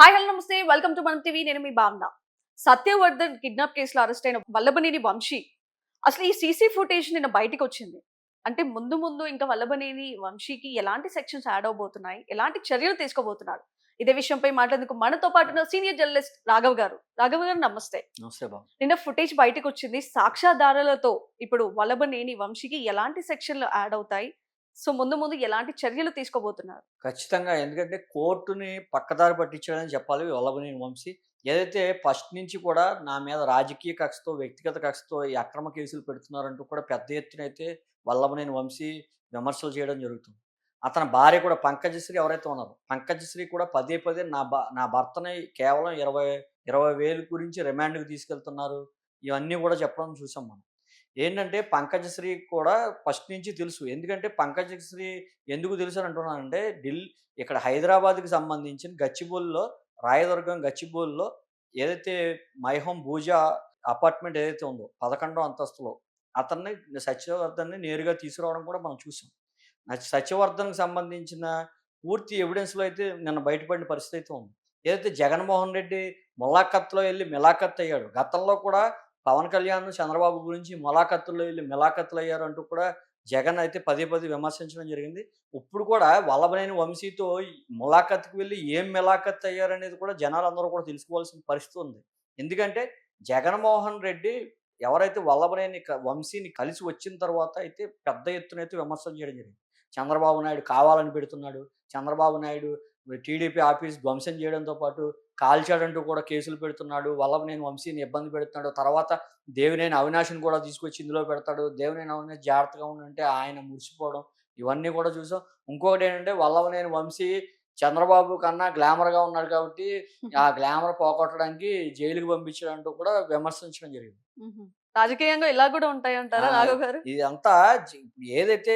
Hi hello నమస్తే. Welcome to Manam TV. నేను మీ భావన. సత్యవర్ధన్ కిడ్నాప్ కేసులో అరెస్ట్ అయిన వల్లభనేని వంశీ. అసలు ఈ సీసీ ఫుటేజ్ నిన్న బయటకు వచ్చింది. అంటే ముందు ముందు ఇంకా వల్లభనేని వంశీకి ఎలాంటి సెక్షన్స్ యాడ్ అవబోతున్నాయి? ఎలాంటి చర్యలు తీసుకోబోతున్నారు? ఇదే విషయంపై మాట్లాడేందుకు మనతో పాటు సీనియర్ జర్నలిస్ట్ రాఘవ్ గారు. రాఘవ్ గారు నమస్తే. నమస్తే నిన్న ఫుటేజ్ బయటకు వచ్చింది. సాక్ష్యాధారాలతో ఇప్పుడు వల్లభనేని వంశీకి ఎలాంటి సెక్షన్లు యాడ్ అవుతాయి? సో ముందు ముందు ఎలాంటి చర్యలు తీసుకోబోతున్నారు? ఖచ్చితంగా. ఎందుకంటే కోర్టుని పక్కదారి పట్టించాడని చెప్పాలి వల్లభనేని వంశీ. ఏదైతే ఫస్ట్ నుంచి కూడా నా మీద రాజకీయ కక్షతో వ్యక్తిగత కక్షతో ఈ అక్రమ కేసులు పెడుతున్నారంటూ కూడా పెద్ద ఎత్తున అయితే వల్లభనేని వంశీ విమర్శలు చేయడం జరుగుతుంది. అతని భార్య కూడా పంకజశ్రీ ఎవరైతే ఉన్నారో పంకజశ్రీ కూడా పదే పదే నా నా భర్తని కేవలం ఇరవై ఇరవై వేలు గురించి రిమాండ్కి తీసుకెళ్తున్నారు. ఇవన్నీ కూడా చెప్పడం చూసాం మనం. ఏంటంటే పంకజశ్రీ కూడా ఫస్ట్ నుంచి తెలుసు. ఎందుకంటే పంకజశ్రీ ఎందుకు తెలుసు అని అంటున్నానంటే ఢిల్లీ ఇక్కడ హైదరాబాద్కి సంబంధించిన గచ్చిబౌలిలో రాయదుర్గం గచ్చిబౌలిలో ఏదైతే మైహోం భూజా అపార్ట్మెంట్ ఏదైతే ఉందో పదకొండో అంతస్తులో అతన్ని సత్యవర్ధన్ని నేరుగా తీసుకురావడం కూడా మనం చూసాం. సత్యవర్ధన్కి సంబంధించిన పూర్తి ఎవిడెన్స్లో అయితే నిన్న బయటపడిన పరిస్థితి అయితే ఉంది. ఏదైతే జగన్మోహన్ రెడ్డి ములాఖత్లో వెళ్ళి మిలాఖత్ అయ్యాడు గతంలో కూడా పవన్ కళ్యాణ్ చంద్రబాబు గురించి ములాఖత్తులో వెళ్ళి మిలాఖత్తులు అయ్యారు అంటూ కూడా జగన్ అయితే పదే పదే విమర్శించడం జరిగింది. ఇప్పుడు కూడా వల్లభనేని వంశీతో ములాఖత్కి వెళ్ళి ఏం మిలాఖత్ అయ్యారనేది కూడా జనాలందరూ కూడా తెలుసుకోవాల్సిన పరిస్థితి ఉంది. ఎందుకంటే జగన్మోహన్ రెడ్డి ఎవరైతే వల్లభనేని వంశీని కలిసి వచ్చిన తర్వాత అయితే పెద్ద ఎత్తున అయితే విమర్శలు చేయడం జరిగింది. చంద్రబాబు నాయుడు కావాలని పెడుతున్నాడు. చంద్రబాబు నాయుడు టీడీపీ ఆఫీస్ ధ్వంసం చేయడంతో పాటు కాల్చాడంటూ కూడా కేసులు పెడుతున్నాడు. వల్లభనేని వంశీని ఇబ్బంది పెడుతున్నాడు. తర్వాత దేవినేని అవినాష్ని కూడా తీసుకొచ్చి ఇందులో పెడతాడు. దేవినేని అవినాష్ జాగ్రత్తగా ఉండంటే ఆయన మురిసిపోవడం. ఇవన్నీ కూడా చూసాం. ఇంకొకటి ఏంటంటే వల్లభనేని వంశీ చంద్రబాబు కన్నా గ్లామర్గా ఉన్నాడు కాబట్టి ఆ గ్లామర్ పోగొట్టడానికి జైలుకి పంపించాడంటూ కూడా విమర్శించడం జరిగింది. రాజకీయంగా ఇలా కూడా ఉంటాయి అంటారా ఆ, రాఘవ్ గారు? ఇదంతా ఏదైతే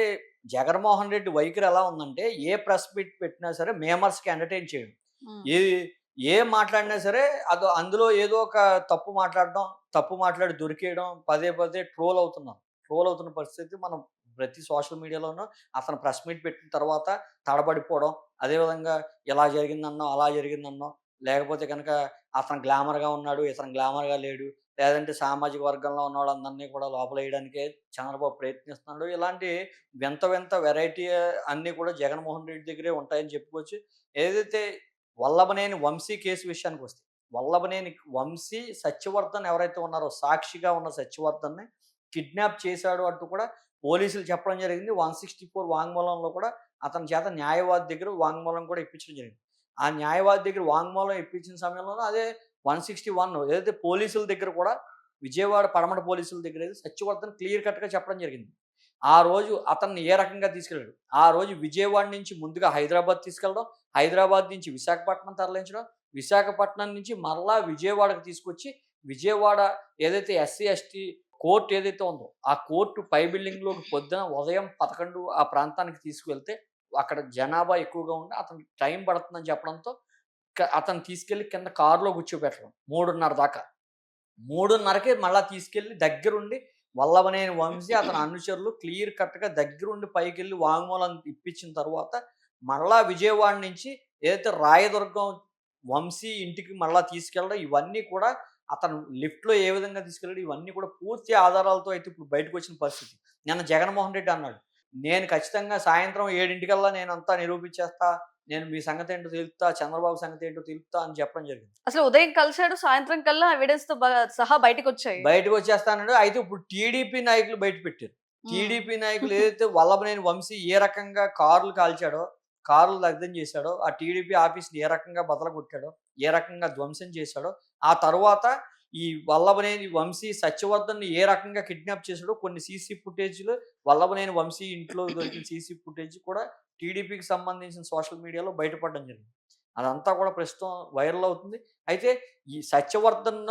జగన్మోహన్ రెడ్డి వైఖరి ఎలా ఉందంటే ఏ ప్రెస్ మీట్ పెట్టినా సరే మేమర్స్కి ఎంటర్టైన్ చేయడం. మ్మ్. ఏ ఏం మాట్లాడినా సరే అదో అందులో ఏదో ఒక తప్పు మాట్లాడడం తప్పు మాట్లాడి దొరికేయడం పదే పదే ట్రోల్ అవుతున్నాం. ట్రోల్ అవుతున్న పరిస్థితి మనం ప్రతి సోషల్ మీడియాలోనూ అతను ప్రెస్ మీట్ పెట్టిన తర్వాత తడబడిపోవడం అదేవిధంగా ఇలా జరిగిందన్నో అలా జరిగిందన్నో లేకపోతే కనుక అతను గ్లామర్గా ఉన్నాడు ఇతను గ్లామర్గా లేడు లేదంటే సామాజిక వర్గంలో ఉన్నవాడు అందరినీ కూడా లోపలేయడానికే చంద్రబాబు ప్రయత్నిస్తున్నాడు. ఇలాంటి వింత వింత వెరైటీ అన్నీ కూడా జగన్మోహన్ రెడ్డి దగ్గరే ఉంటాయని చెప్పుకోవచ్చు. ఏదైతే వల్లభనేని వంశీ కేసు విషయానికి వస్తే వల్లభనేని వంశీ సత్యవర్ధన్ ఎవరైతే ఉన్నారో సాక్షిగా ఉన్న సత్యవర్ధన్ని కిడ్నాప్ చేశాడు అంటూ కూడా పోలీసులు చెప్పడం జరిగింది. వన్ సిక్స్టీ ఫోర్ వాంగ్మూలంలో కూడా అతని చేత న్యాయవాది దగ్గర వాంగ్మూలం కూడా ఇప్పించడం జరిగింది. ఆ న్యాయవాది దగ్గర వాంగ్మూలం ఇప్పించిన సమయంలోనూ అదే వన్ సిక్స్టీ వన్ ఏదైతే పోలీసుల దగ్గర కూడా విజయవాడ పడమట పోలీసుల దగ్గర అయితే సత్యవర్ధన్ క్లియర్ కట్గా చెప్పడం జరిగింది. ఆ రోజు అతన్ని ఏ రకంగా తీసుకెళ్ళాడు? ఆ రోజు విజయవాడ నుంచి ముందుగా హైదరాబాద్ తీసుకెళ్ళడం హైదరాబాద్ నుంచి విశాఖపట్నం తరలించడం విశాఖపట్నం నుంచి మరలా విజయవాడకు తీసుకొచ్చి విజయవాడ ఏదైతే ఎస్సీ ఎస్టీ కోర్టు ఏదైతే ఉందో ఆ కోర్టు పై బిల్డింగ్లోకి పొద్దున ఉదయం పదకొండు ఆ ప్రాంతానికి తీసుకువెళ్తే అక్కడ జనాభా ఎక్కువగా ఉండి అతనికి టైం పడుతుందని చెప్పడంతో అతను తీసుకెళ్ళి కింద కారులో కూర్చోబెట్టడం మూడున్నర దాకా. మూడున్నరకే మళ్ళీ తీసుకెళ్ళి దగ్గరుండి వల్లభనేని వంశీ అతని అనుచరులు క్లియర్ కట్గా దగ్గరుండి పైకి వెళ్ళి వాంగ్మూలం ఇప్పించిన తర్వాత మళ్ళా విజయవాడ నుంచి ఏదైతే రాయదుర్గం వంశీ ఇంటికి మళ్ళా తీసుకెళ్ళడం ఇవన్నీ కూడా అతను లిఫ్ట్లో ఏ విధంగా తీసుకెళ్ళాడు ఇవన్నీ కూడా పూర్తి ఆధారాలతో అయితే ఇప్పుడు బయటకు వచ్చిన పరిస్థితి. నిన్న జగన్మోహన్ రెడ్డి అన్నాడు నేను ఖచ్చితంగా సాయంత్రం ఏడింటికల్లా నేను అంతా నిరూపించేస్తా నేను మీ సంగతి ఏంటో తెలుపుతా చంద్రబాబు సంగతి ఏంటో తెలుపుతా అని చెప్పడం జరిగింది. అసలు ఉదయం కలిసాడు సాయంత్రం కల్లా ఎవిడెన్స్తో సహా బయటకు వచ్చాయి. బయటకు వచ్చేస్తానంటే అయితే ఇప్పుడు టీడీపీ నాయకులు బయట పెట్టారు. టీడీపీ నాయకులు ఏదైతే వల్లభనేని వంశీ ఏ రకంగా కార్లు కాల్చాడో కార్లు దగ్ధం చేశాడో ఆ టీడీపీ ఆఫీస్ని ఏ రకంగా బదలగొట్టాడో ఏ రకంగా ధ్వంసం చేశాడో ఆ తర్వాత ఈ వల్లభనేని వంశీ సత్యవర్ధన్ని ఏ రకంగా కిడ్నాప్ చేశాడో కొన్ని సీసీ ఫుటేజ్లు వల్లభనేని వంశీ ఇంట్లో దొరికిన సీసీ ఫుటేజ్ కూడా టీడీపీకి సంబంధించిన సోషల్ మీడియాలో బయటపడడం జరిగింది. అదంతా కూడా ప్రస్తుతం వైరల్ అవుతుంది. అయితే ఈ సత్యవర్ధన్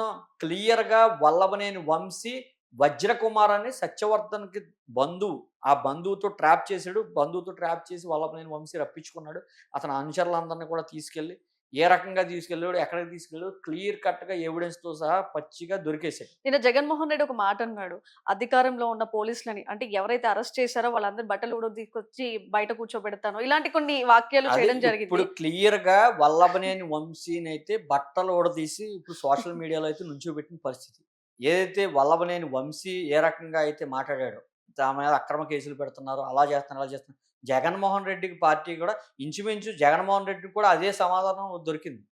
క్లియర్గా వల్లభనేని వంశీ వజ్రకుమార్ అని సత్యవర్ధన్కి బంధువు ఆ బంధువుతో ట్రాప్ చేశాడు. బంధువుతో ట్రాప్ చేసి వల్లభనేని వంశీ రప్పించుకున్నాడు. అతని అనుచరులందరినీ కూడా తీసుకెళ్ళి ఏ రకంగా తీసుకెళ్ళాడు ఎక్కడికి తీసుకెళ్ళాడు క్లియర్ కట్గా ఎవిడెన్స్తో సహా పచ్చిగా దొరికేసాయి నిన్న జగన్మోహన్ రెడ్డి ఒక మాట అన్నాడు. అధికారంలో ఉన్న పోలీసులని అంటే ఎవరైతే అరెస్ట్ చేశారో వాళ్ళందరూ బట్టలు కూడా తీసుకొచ్చి బయట కూర్చోబెడతాను. ఇలాంటి కొన్ని వాక్యాలు చేయడం ఇప్పుడు జరిగింది. క్లియర్గా వల్లభనేని వంశీని అయితే బట్టలు ఊడదీసి ఇప్పుడు సోషల్ మీడియాలో అయితే నుంచోబెట్టిన పరిస్థితి. ఏదైతే వల్లభనేని వంశీ ఏ రకంగా అయితే మాట్లాడాడో దాని మీద అక్రమ కేసులు పెడుతున్నారు అలా చేస్తున్నారు అలా చేస్తున్నారు జగన్మోహన్ రెడ్డికి పార్టీ కూడా ఇంచుమించు జగన్మోహన్ రెడ్డికి కూడా అదే సమాధానం దొరికింది.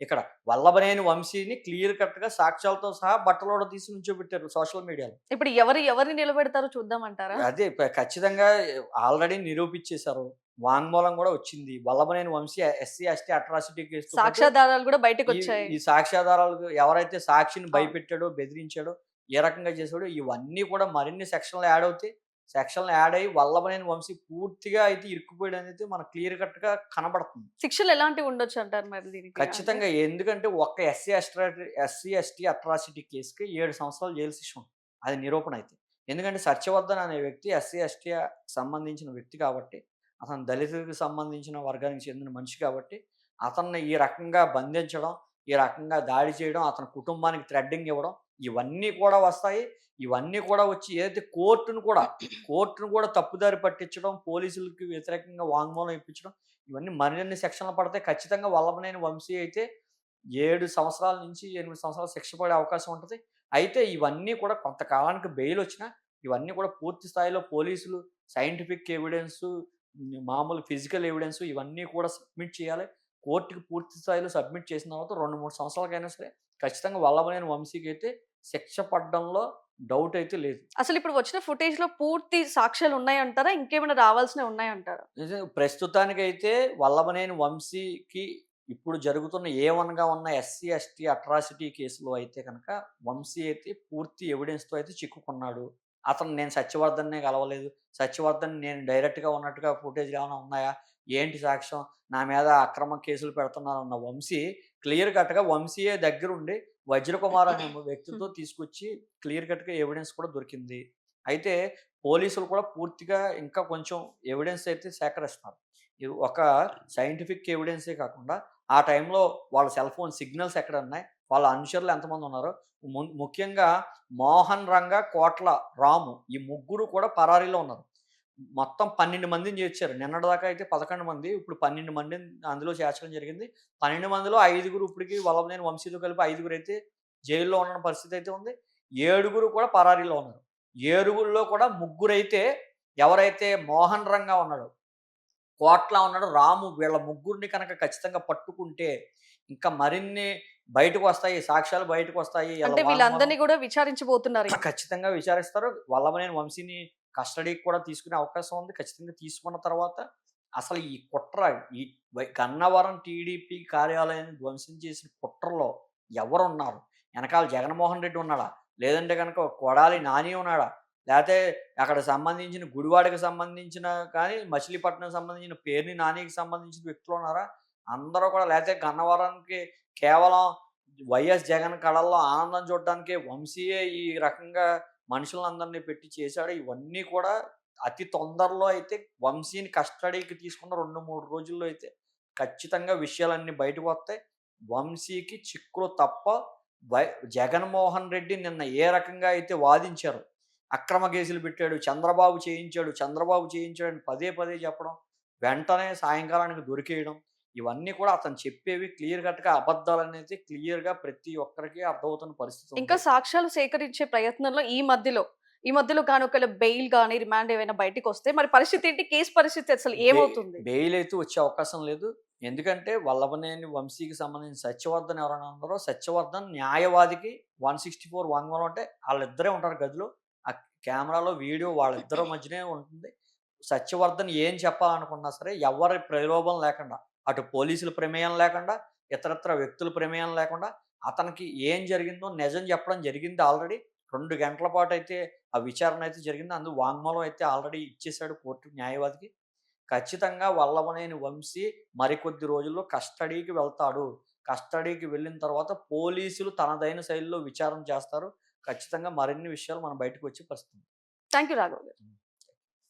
ఇక్కడ వల్లభనేని వంశీని క్లియర్ కట్గా సాక్ష్యాలతో సహా బట్టలు కూడా తీసి నుంచోబెట్టారు సోషల్ మీడియాలో. ఇప్పుడు ఎవరు ఎవరిని నిలబెడతారో చూద్దామంటారా? అదే ఖచ్చితంగా ఆల్రెడీ నిరూపించేశారు. వాంగ్మూలం కూడా వచ్చింది. Vallabhaneni Vamsi SC ST atrocity case సాక్ష్యాధారాలు కూడా బయటకు వచ్చాయి ఈ సాక్ష్యాధారాలు ఎవరైతే సాక్షిని. భయపెట్టాడో బెదిరించాడో ఏ రకంగా చేశాడో ఇవన్నీ కూడా మరిన్ని సెక్షన్లు యాడ్ అవుతాయి. సెక్షన్లు యాడ్ అయ్యి వల్లభనేని వంశీ పూర్తిగా అయితే ఇరుక్కుపోయాడు అనేది మనకు క్లియర్ కట్గా కనబడుతుంది. శిక్షలు ఎలాంటివి ఉండొచ్చు అంటారు మరి దీనికి? ఖచ్చితంగా ఎందుకంటే ఒక్క ఎస్సీ ఎస్ట్రా ఎస్సీ ఎస్టీ అట్రాసిటీ కేసుకి ఏడు సంవత్సరాలు జైలు శిక్ష ఉంది అది నిరూపణ అయితే. ఎందుకంటే సత్యవర్ధన్ అనే వ్యక్తి ఎస్సీ ఎస్టీ సంబంధించిన వ్యక్తి కాబట్టి అతను దళితులకు సంబంధించిన వర్గానికి చెందిన మనిషి కాబట్టి అతన్ని ఈ రకంగా బంధించడం ఈ రకంగా దాడి చేయడం అతని కుటుంబానికి థ్రెడ్డింగ్ ఇవ్వడం ఇవన్నీ కూడా వస్తాయి. ఇవన్నీ కూడా వచ్చి ఏదైతే కోర్టును కూడా కోర్టును కూడా తప్పుదారి పట్టించడం పోలీసులకి వ్యతిరేకంగా వాంగ్మూలం ఇప్పించడం ఇవన్నీ మరిన్ని సెక్షన్లు పడితే ఖచ్చితంగా వల్లభనేని వంశీ అయితే ఏడు సంవత్సరాల నుంచి ఎనిమిది సంవత్సరాలు శిక్ష పడే అవకాశం ఉంటుంది. అయితే ఇవన్నీ కూడా కొంతకాలానికి బెయిల్ వచ్చినా ఇవన్నీ కూడా పూర్తి స్థాయిలో పోలీసులు సైంటిఫిక్ ఎవిడెన్స్ మామూలు ఫిజికల్ ఎవిడెన్స్ ఇవన్నీ కూడా సబ్మిట్ చేయాలి. కోర్టుకి పూర్తి స్థాయిలో సబ్మిట్ చేసిన తర్వాత రెండు మూడు సంవత్సరాలకైనా సరే ఖచ్చితంగా వల్లభనేని వంశీకి అయితే శిక్ష పడడంలో డౌట్ అయితే లేదు. అసలు ఇప్పుడు వచ్చిన ఫుటేజ్లో పూర్తి సాక్ష్యాలు ఉన్నాయంటారా? ఇంకేమైనా రావాల్సినవి ఉన్నాయంటారా? ప్రస్తుతానికైతే వల్లభనేని వంశీకి ఇప్పుడు జరుగుతున్న ఏ వన్గా ఉన్న ఎస్సీ ఎస్టీ అట్రాసిటీ కేసులో అయితే కనుక వంశీ అయితే పూర్తి ఎవిడెన్స్తో అయితే చిక్కుకున్నాడు. అతను నేను సత్యవర్ధన్నే కలవలేదు. సత్యవర్ధన్ నేను డైరెక్ట్గా ఉన్నట్టుగా ఫుటేజ్ ఏమైనా ఉన్నాయా? ఏంటి సాక్ష్యం? నా మీద అక్రమ కేసులు పెడుతున్నారు అన్న వంశీ క్లియర్ కట్గా వంశీయే దగ్గరుండి వజ్రకుమార్ అనే వ్యక్తితో తీసుకొచ్చి క్లియర్ కట్గా ఎవిడెన్స్ కూడా దొరికింది. అయితే పోలీసులు కూడా పూర్తిగా ఇంకా కొంచెం ఎవిడెన్స్ అయితే సేకరిస్తున్నారు. ఇది ఒక సైంటిఫిక్ ఎవిడెన్సే కాకుండా ఆ టైంలో వాళ్ళ సెల్ ఫోన్ సిగ్నల్స్ ఎక్కడ ఉన్నాయి వాళ్ళ అనుచరులు ఎంతమంది ఉన్నారో ము- ముఖ్యంగా మోహన్ రంగ కోట్ల రాము ఈ ముగ్గురు కూడా పరారీలో ఉన్నారు. మొత్తం పన్నెండు మందిని చేర్చారు. నిన్నటి దాకా అయితే పదకొండు మంది ఇప్పుడు పన్నెండు మందిని అందులో చేర్చడం జరిగింది. పన్నెండు మందిలో ఐదుగురు ఇప్పటికి వల్లభనేని వంశీతో కలిపి ఐదుగురు అయితే జైల్లో ఉన్న పరిస్థితి అయితే ఉంది. ఏడుగురు కూడా పరారీలో ఉన్నారు. ఏడుగురిలో కూడా ముగ్గురైతే ఎవరైతే మోహన్ రంగా ఉన్నాడో కోట్ల ఉన్నాడు రాము వీళ్ళ ముగ్గురిని కనుక ఖచ్చితంగా పట్టుకుంటే ఇంకా మరిన్ని బయటకు వస్తాయి సాక్ష్యాలు బయటకు వస్తాయి అంటే వీళ్ళందరినీ కూడా విచారించబోతున్నారు. ఖచ్చితంగా విచారిస్తారు. వల్లభనేని వంశీని కస్టడీకి కూడా తీసుకునే అవకాశం ఉంది. ఖచ్చితంగా తీసుకున్న తర్వాత అసలు ఈ కుట్ర ఈ గన్నవరం టీడీపీ కార్యాలయాన్ని ధ్వంసం చేసిన కుట్రలో ఎవరు ఉన్నారు వెనకాల జగన్మోహన్ రెడ్డి ఉన్నాడా? లేదంటే కనుక కొడాలి నాని ఉన్నాడా? లేకపోతే అక్కడ సంబంధించిన గుడివాడకి సంబంధించిన కానీ మచిలీపట్నం సంబంధించిన పేరుని నానికి సంబంధించిన వ్యక్తులు ఉన్నారా? అందరూ కూడా లేకపోతే గన్నవరానికి కేవలం వైఎస్ జగన్ కళల్లో ఆనందం చూడడానికి వంశీయే ఈ రకంగా మనుషులందరినీ పెట్టి చేశాడు. ఇవన్నీ కూడా అతి తొందరలో అయితే వంశీని కస్టడీకి తీసుకున్న రెండు మూడు రోజుల్లో అయితే ఖచ్చితంగా విషయాలన్నీ బయటకు వస్తాయి. వంశీకి చిక్కులు తప్ప వై- జగన్మోహన్ రెడ్డి నిన్న ఏ రకంగా అయితే వాదించారు అక్రమ కేసులు పెట్టాడు చంద్రబాబు చేయించాడు చంద్రబాబు చేయించాడు అని పదే పదే చెప్పడం వెంటనే సాయంకాలానికి దొరికేయడం ఇవన్నీ కూడా అతను చెప్పేవి క్లియర్ కట్గా అబద్ధాలు అనేది క్లియర్గా ప్రతి ఒక్కరికి అర్థమవుతున్న పరిస్థితి. ఇంకా సాక్ష్యాలు సేకరించే ప్రయత్నంలో ఈ మధ్యలో ఈ మధ్యలో కానీ ఒకవేళ బెయిల్ కానీ రిమాండ్ ఏమైనా బయటకు వస్తే మరి పరిస్థితి ఏంటి? కేసు పరిస్థితి అసలు ఏమవుతుంది? బెయిల్ అయితే వచ్చే అవకాశం లేదు. ఎందుకంటే వల్లభనేని వంశీకి సంబంధించిన సత్యవర్ధన్ ఎవరైనా ఉన్నారో సత్యవర్ధన్ న్యాయవాదికి వన్ సిక్స్టీ ఫోర్ వాంగ్మూలం అంటే వాళ్ళిద్దరే ఉంటారు గదిలో. ఆ కెమెరాలో వీడియో వాళ్ళిద్దరి మధ్యనే ఉంటుంది. సత్యవర్ధన్ ఏం చెప్పాలనుకున్నా సరే ఎవరి ప్రలోభం లేకుండా అటు పోలీసుల ప్రమేయం లేకుండా ఇతరత్ర వ్యక్తుల ప్రమేయం లేకుండా అతనికి ఏం జరిగిందో నిజం చెప్పడం జరిగింది ఆల్రెడీ. రెండు గంటల పాటు అయితే ఆ విచారణ అయితే జరిగింది. అందు వాంగ్మూలం అయితే ఆల్రెడీ ఇచ్చేశాడు కోర్టు న్యాయవాదికి. ఖచ్చితంగా వల్లభనేని వంశీ మరికొద్ది రోజుల్లో కస్టడీకి వెళ్తాడు. కస్టడీకి వెళ్ళిన తర్వాత పోలీసులు తనదైన శైలిలో విచారణ చేస్తారు. ఖచ్చితంగా మరిన్ని విషయాలు మనం బయటకు వచ్చే పరిస్థితి. థ్యాంక్ యూ రాఘవ్ గారు.